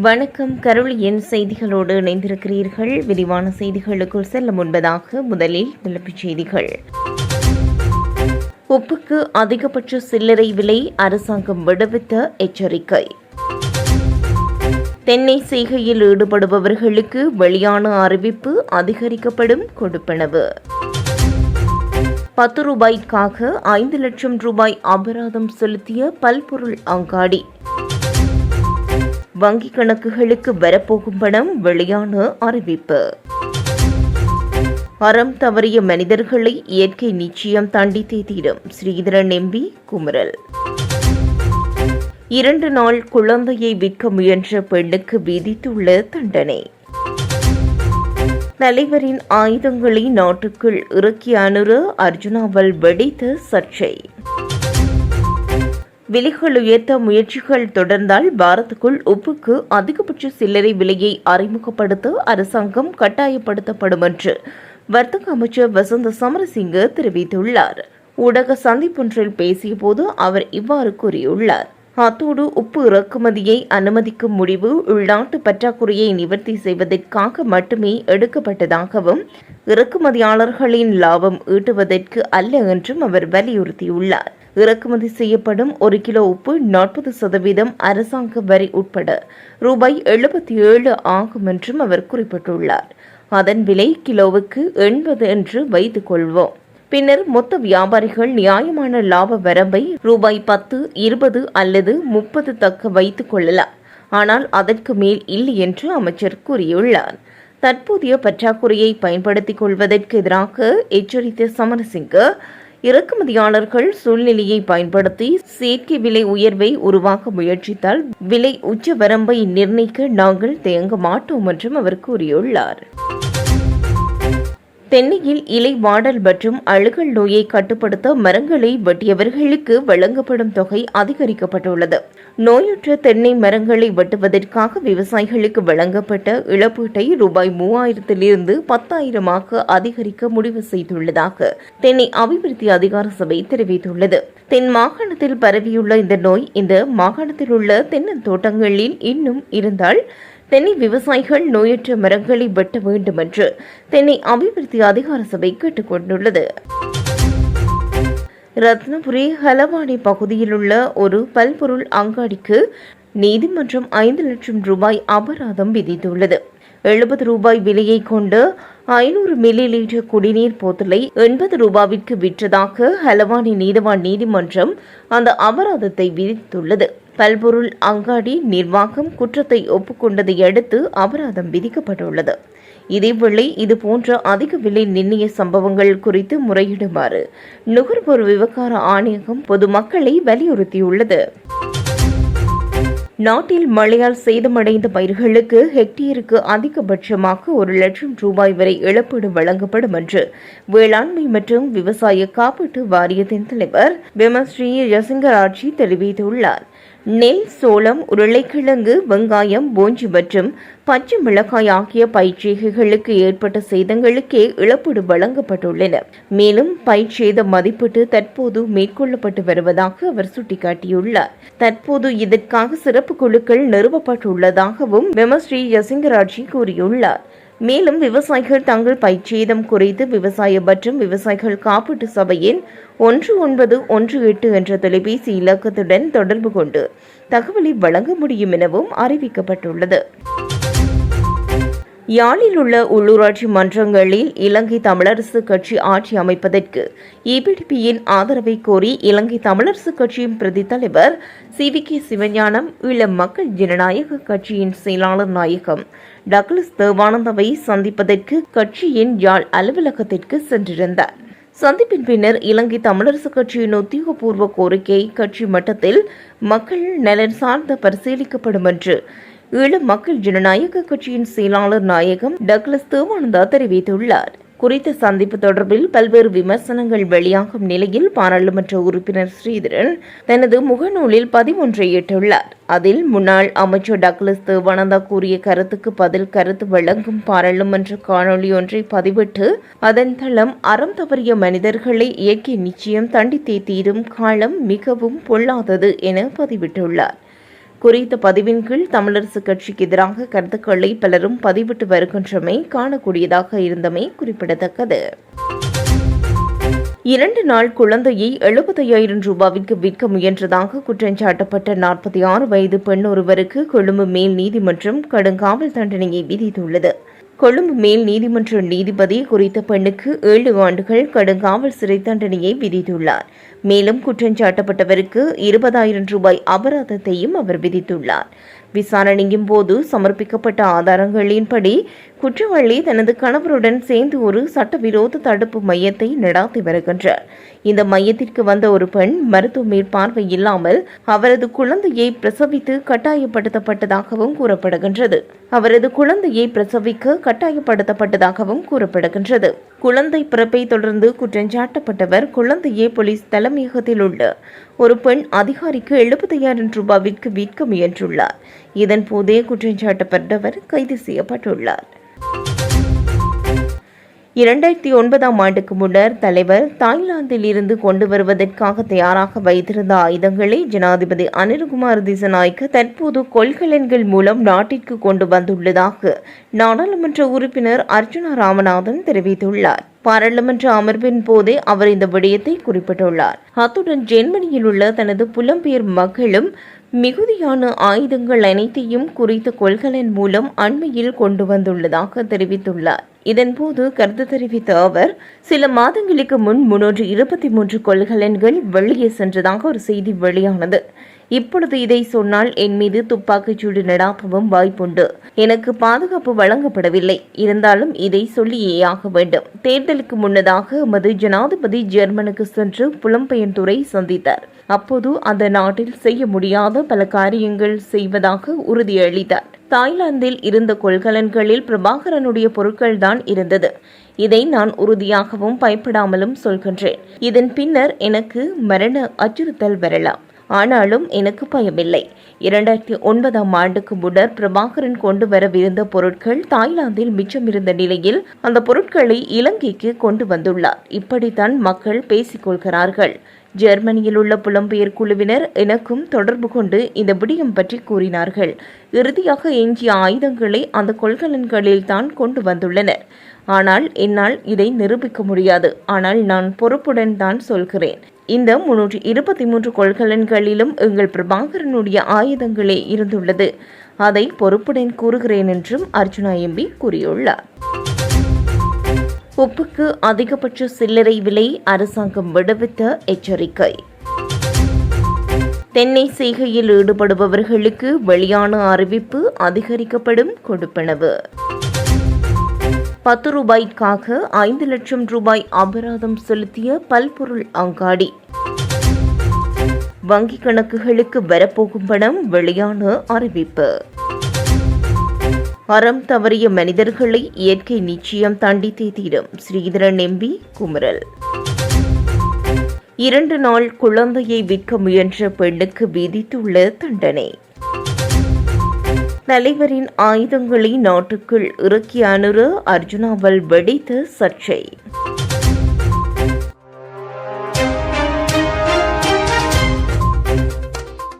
வணக்கம் கருளியின் செய்திகளோடு இணைந்திருக்கிறீர்கள். விரிவான செய்திகளுக்குள் செல்ல முன்பதாக முதலில் தலைப்புச் செய்திகள். உப்புக்கு அதிகபட்ச சில்லறை விலை அரசாங்கம் விடுவித்த எச்சரிக்கை. தென்னை செய்கையில் ஈடுபடுபவர்களுக்கு வெளியான அறிவிப்பு அதிகரிக்கப்படும் கொடுப்பனவு. பத்து ரூபாய்க்காக ஐந்து லட்சம் ரூபாய் அபராதம் செலுத்திய பல்பொருள் அங்காடி. வங்கிக் கணக்குகளுக்கு வரப்போகும் பணம் வெளியான அறிவிப்பு. அறம் தவறிய மனிதர்களை இயற்கை நிச்சயம் தண்டித்தே தீரும் ஸ்ரீதரன் எம்பி குமரல். இரண்டு நாள் குழந்தையை விற்க முயன்ற பெண்ணுக்கு விதித்துள்ள தண்டனை. தலைவரின் ஆயுதங்களை நாட்டுக்குள் இறக்கிய அனுர அர்ஜுனாவல் வெடித்த சர்ச்சை. விலைகள் உயர்த்த முயற்சிகள் தொடர்ந்தால் பாரத்துக்குள் உப்புக்கு அதிகபட்ச சில்லறை விலையை அறிமுகப்படுத்த அரசாங்கம் கட்டாயப்படுத்தப்படும் என்று வர்த்தக அமைச்சர் வசந்த சமரசிங்க தெரிவித்துள்ளார். ஊடக சந்திப்பொன்றில் பேசியபோது அவர் இவ்வாறு கூறியுள்ளார். அத்தோடு உப்பு இறக்குமதியை அனுமதிக்கும் முடிவு உள்நாட்டு பற்றாக்குறையை நிவர்த்தி செய்வதற்காக மட்டுமே எடுக்கப்பட்டதாகவும் இறக்குமதியாளர்களின் லாபம் ஈட்டுவதற்கு அல்ல என்றும் அவர் வலியுறுத்தியுள்ளார். இறக்குமதி செய்யப்படும் ஒரு கிலோ உப்பு நாற்பது சதவீதம் அரசாங்க வரி உட்பட ரூபாய் எழுபத்தி ஏழு ஆகும் என்றும் அவர் குறிப்பிட்டுள்ளார். அதன் விலை கிலோவுக்கு எண்பது என்று வைத்துக் கொள்வோம். பின்னர் மொத்த வியாபாரிகள் நியாயமான லாப வரம்பை ரூபாய் பத்து இருபது அல்லது முப்பது தக்க வைத்துக் கொள்ளலாம். ஆனால் அதற்கு மேல் இல்லை என்று அமைச்சர் கூறியுள்ளார். தற்போதைய பற்றாக்குறையை பயன்படுத்திக் கொள்வதற்கு எதிராக எச்சரித்த சமரசிங்க இறக்குமதியாளர்கள் சூழ்நிலையை பயன்படுத்தி செயற்கை விலை உயர்வை உருவாக்க முயற்சித்தால் விலை உச்ச வரம்பை நிர்ணயிக்க நாங்கள் தயங்க மாட்டோம் என்றும் அவர் கூறியுள்ளார். தென்னையில் இலை வாடல் மற்றும் அழுகல் நோயை கட்டுப்படுத்த மரங்களை வெட்டியவர்களுக்கு வழங்கப்படும் தொகை அதிகரிக்கப்பட்டுள்ளது. நோயுற்ற தென்னை மரங்களை வெட்டுவதற்காக விவசாயிகளுக்கு வழங்கப்பட்ட இழப்பீட்டை ரூபாய் மூவாயிரத்திலிருந்து பத்தாயிரமாக அதிகரிக்க முடிவு செய்துள்ளதாக தென்னை அபிவிருத்தி அதிகார சபை தெரிவித்துள்ளது. தென் மாகாணத்தில் பரவியுள்ள இந்த நோய் இந்த மாகாணத்தில் உள்ள தென்னந்தோட்டங்களில் இன்னும் இருந்தால் தென்னை விவசாயிகள் நோயற்ற மரங்களை வெட்ட வேண்டும் என்று தென்னை அபிவிருத்தி அதிகார சபை கேட்டுக் கொண்டுள்ளது. ரத்னபுரி ஹலவாடி பகுதியில் உள்ள ஒரு பல்பொருள் அங்காடிக்கு நீதிமன்றம் ஐந்து லட்சம் ரூபாய் அபராதம் விதித்துள்ளது. எழுபது ரூபாய் விலையை கொண்டு ஐநூறு மில்லி லிட்டர் குடிநீர் போத்தலை எண்பது ரூபாவிற்கு விற்றதாக ஹலவானி நீதவான் நீதிமன்றம் அந்த அபராதத்தை விதித்துள்ளது. பல்பொருள் அங்காடி நிர்வாகம் குற்றத்தை ஒப்புக்கொண்டதை அடுத்து அபராதம் விதிக்கப்பட்டுள்ளது. இதேவேளை இதுபோன்ற அதிக விலை நிர்ணய சம்பவங்கள் குறித்து முறையிடுமாறு நுகர்வோர் விவகார ஆணையகம் பொதுமக்களை வலியுறுத்தியுள்ளது. நாட்டில் மழையால் சேதமடைந்த பயிர்களுக்கு ஹெக்டேருக்கு அதிகபட்சமாக ஒரு லட்சம் ரூபாய் வரை இழப்பீடு வழங்கப்படும் என்று வேளாண்மை மற்றும் விவசாய காப்பீட்டு வாரியத்தின் தலைவர் பிமஸ்ரீ ஜசிங்கராட்சி தெரிவித்துள்ளார். நெல் சோளம் உருளைக்கிழங்கு வெங்காயம் போஞ்சி மற்றும் பச்சை மிளகாய் ஆகிய பயிற்சிகைகளுக்கு ஏற்பட்ட சேதங்களுக்கே இழப்பீடு வழங்கப்பட்டுள்ளன. மேலும் பயிற்சேத மதிப்பீட்டு தற்போது மேற்கொள்ளப்பட்டு வருவதாக அவர் சுட்டிக்காட்டியுள்ளார். தற்போது இதற்காக சிறப்பு குழுக்கள் நிறுவப்பட்டுள்ளதாகவும் விமஸ்ரீ யசிங்கராஜி கூறியுள்ளார். மேலும் விவசாயிகள் தங்கள் பயிர்ச்சேதம் குறித்து விவசாய மற்றும் விவசாயிகள் காப்பீட்டு சபையின் ஒன்று ஒன்பது ஒன்று எட்டு என்ற தொலைபேசி இலக்கத்துடன் தொடர்பு கொண்டு தகவலை வழங்க முடியும் எனவும் அறிவிக்கப்பட்டுள்ளது. யாழில் உள்ள உள்ளூராட்சி மன்றங்களில் இலங்கை தமிழரசு கட்சி ஆட்சி அமைப்பதற்கு இபிடிபியின் ஆதரவை கோரி இலங்கை தமிழரசு கட்சியின் பிரதி தலைவர் சி வி கே சிவஞானம் உள்ள மக்கள் ஜனநாயக கட்சியின் செயலாளர் நாயகம் டக்ளஸ் தேவானந்தாவை சந்திப்பதற்கு கட்சியின் யாழ் அலுவலகத்திற்கு சென்றிருந்தார். சந்திப்பின் பின்னர் இலங்கை தமிழரசு கட்சியின் உத்தியோகபூர்வ கோரிக்கை கட்சி மட்டத்தில் மக்கள் நலன் சார்ந்த பரிசீலிக்கப்படும் என்று ஈழ மக்கள் ஜனநாயக கட்சியின் செயலாளர் நாயகம் டக்ளஸ் தேவானந்தா தெரிவித்துள்ளார். குறித்த சந்திப்பு தொடர்பில் பல்வேறு விமர்சனங்கள் வெளியாகும் நிலையில் பாராளுமன்ற உறுப்பினர் ஸ்ரீதரன் தனது முகநூலில் பதிவொன்றை இட்டுள்ளார். அதில் முன்னாள் அமைச்சர் டக்ளஸ் தேவானந்தா கூறிய கருத்துக்கு பதில் கருத்து வழங்கும் பாராளுமன்ற காணொலி ஒன்றை பதிவிட்டு அதன் தளம் அறம் தவறிய மனிதர்களை இயக்கி நிச்சயம் தண்டித்தே தீரும் காலம் மிகவும் பொல்லாதது என பதிவிட்டுள்ளார். குறித்த பதிவின் கீழ் தமிழரசு கட்சிக்கு எதிராக கருத்துக்களை பலரும் பதிவிட்டு வருகின்றமை காணக்கூடியதாக இருந்தமை குறிப்பிடத்தக்கது. இரண்டு நாள் குழந்தையை எழுபத்தையாயிரம் ரூபாவிற்கு விற்க முயன்றதாக குற்றஞ்சாட்டப்பட்ட நாற்பத்தி ஆறு வயது பெண் ஒருவருக்கு கொழும்பு மேல் நீதிமன்றம் கடுங்காவல் தண்டனையை விதித்துள்ளது. கொழும்பு மேல் நீதிமன்ற நீதிபதி குறித்த பெண்ணுக்கு ஏழு ஆண்டுகள் கடுங்காவல் சிறை தண்டனையை விதித்துள்ளார். மேலும் குற்றஞ்சாட்டப்பட்டவருக்கு இருபதாயிரம் ரூபாய் அபராதத்தையும் அவர் விதித்துள்ளார். விசாரணையின் போது சமர்ப்பிக்கப்பட்ட ஆதாரங்களின்படி குற்றவாளி தனது கணவருடன் சேர்ந்து ஒரு சட்டவிரோத தடுப்பு மையத்தை நடாத்தி வருகின்றார். இந்த மையத்திற்கு வந்த ஒரு பெண் மருத்துவ மேற்பார்வை இல்லாமல் அவரது குழந்தையை பிரசவித்து கட்டாயப்படுத்தப்பட்டதாகவும் கூறப்படுகின்றது. அவரது குழந்தையை பிரசவிக்க கட்டாயப்படுத்தப்பட்டதாகவும் கூறப்படுகின்றது. குழந்தை பிறப்பை தொடர்ந்து குற்றஞ்சாட்டப்பட்டவர் குழந்தையை போலீஸ் தலைமையகத்தில் உள்ள ஒரு பெண் அதிகாரிக்கு எழுபத்தையாயிரம் ரூபாவிற்கு விற்க முயன்றுள்ளார். இதன் போதே குற்றஞ்சாட்டப்பட்டவர் கைது செய்யப்பட்டுள்ளார். இரண்டாயிரத்தி ஒன்பதாம் ஆண்டுக்கு முன்னர் தலைவர் தாய்லாந்தில் இருந்து கொண்டு வருவதற்காக தயாராக வைத்திருந்த ஆயுதங்களை ஜனாதிபதி அனில்குமார் திசநாய்க்கு தற்போது கொள்கலன்கள் மூலம் நாட்டிற்கு கொண்டு வந்துள்ளதாக நாடாளுமன்ற உறுப்பினர் அர்ஜுனா ராமநாதன் தெரிவித்துள்ளார். பாராளுமன்ற அமர்வின் போதே அவர் இந்த விடயத்தை குறிப்பிட்டுள்ளார். அத்துடன் ஜெர்மனியில் உள்ள தனது புலம்பெயர் மக்களும் மிகுதியான ஆயுதங்கள் அனைத்தையும் குறித்த கொள்கலன் மூலம் அண்மையில் கொண்டு வந்துள்ளதாக தெரிவித்துள்ளார். இதன்போது கருத்து தெரிவித்த அவர் சில மாதங்களுக்கு முன் முன்னூற்று இருபத்தி மூன்று கொள்கலன்கள் வெளியே சென்றதாக ஒரு செய்தி வெளியானது. இப்பொழுது இதை சொன்னால் என் மீது துப்பாக்கிச் சூடு நடாப்பவும் வாய்ப்புண்டு. எனக்கு பாதுகாப்பு வழங்கப்படவில்லை. இருந்தாலும் இதை சொல்லியே ஆக வேண்டும். தேர்தலுக்கு முன்னதாக எமது ஜனாதிபதி ஜெர்மனுக்கு சென்று புலம்பெயர்ந்துரை சந்தித்தார். அப்போது அந்த நாட்டில் செய்ய முடியாத பல காரியங்கள் செய்வதாக உறுதியளித்தார். தாய்லாந்தில் இருந்த கொள்கலன்களில் பிரபாகரனுடைய பொருட்கள் தான் இருந்தது. இதை நான் உறுதியாகவும் பயப்படாமலும் சொல்கின்றேன். இதன் பின்னர் எனக்கு மரண அச்சுறுத்தல் வரலாம். ஆனாலும் எனக்கு பயமில்லை. இரண்டாயிரத்தி ஒன்பதாம் ஆண்டுக்கு முன்னர் பிரபாகரன் கொண்டு வரவிருந்த பொருட்கள் தாய்லாந்தில் மிச்சமிருந்த நிலையில் அந்த பொருட்களை இலங்கைக்கு கொண்டு வந்துள்ளார். இப்படித்தான் மக்கள் பேசிக்கொள்கிறார்கள் ஜெர்மனியில் உள்ள புலம்பெயர் குழுவினர் எனக்கும் தொடர்பு கொண்டு இந்த விடியம் பற்றி கூறினார்கள். இறுதியாக எஞ்சிய ஆயுதங்களை அந்த கொள்கலன்களில் தான் கொண்டு வந்துள்ளனர். ஆனால் என்னால் இதை நிரூபிக்க முடியாது. ஆனால் நான் பொறுப்புடன் தான் சொல்கிறேன். இந்த முன்னூற்றி இருபத்தி மூன்று கொள்கலன்களிலும் எங்கள் பிரபாகரனுடைய ஆயுதங்களே இருந்துள்ளது. அதை பொறுப்புடன் கூறுகிறேன் என்றும் அர்ஜுனா எம்பி கூறியுள்ளார். உப்புக்கு அதிகபட்ச சில்லறை விலை அரசாங்கம் விடுவித்த எச்சரிக்கை. தென்னை செய்கையில் ஈடுபடுபவர்களுக்கு வெளியான அறிவிப்பு அதிகரிக்கப்படும் கொடுப்பனவு. பத்து ரூபாய்க்காக ஐந்து லட்சம் ரூபாய் அபராதம் செலுத்திய பல்பொருள் அங்காடி. வங்கிக் கணக்குகளுக்கு வரப்போகும் பணம் வெளியான அறிவிப்பு. அறம் தவறிய மனிதர்களை இயற்கை நிச்சயம் தண்டித்தே தீரும். ஸ்ரீதரன் எம்பி குமரல். இரண்டு நாள் குழந்தையை விற்க முயன்ற பெண்ணுக்கு விதித்துள்ள தண்டனை. தலைவரின் ஆயுதங்களை நாட்டுக்குள் இறக்கி அனுர அர்ஜுனாவால் வெடித்த சர்ச்சை.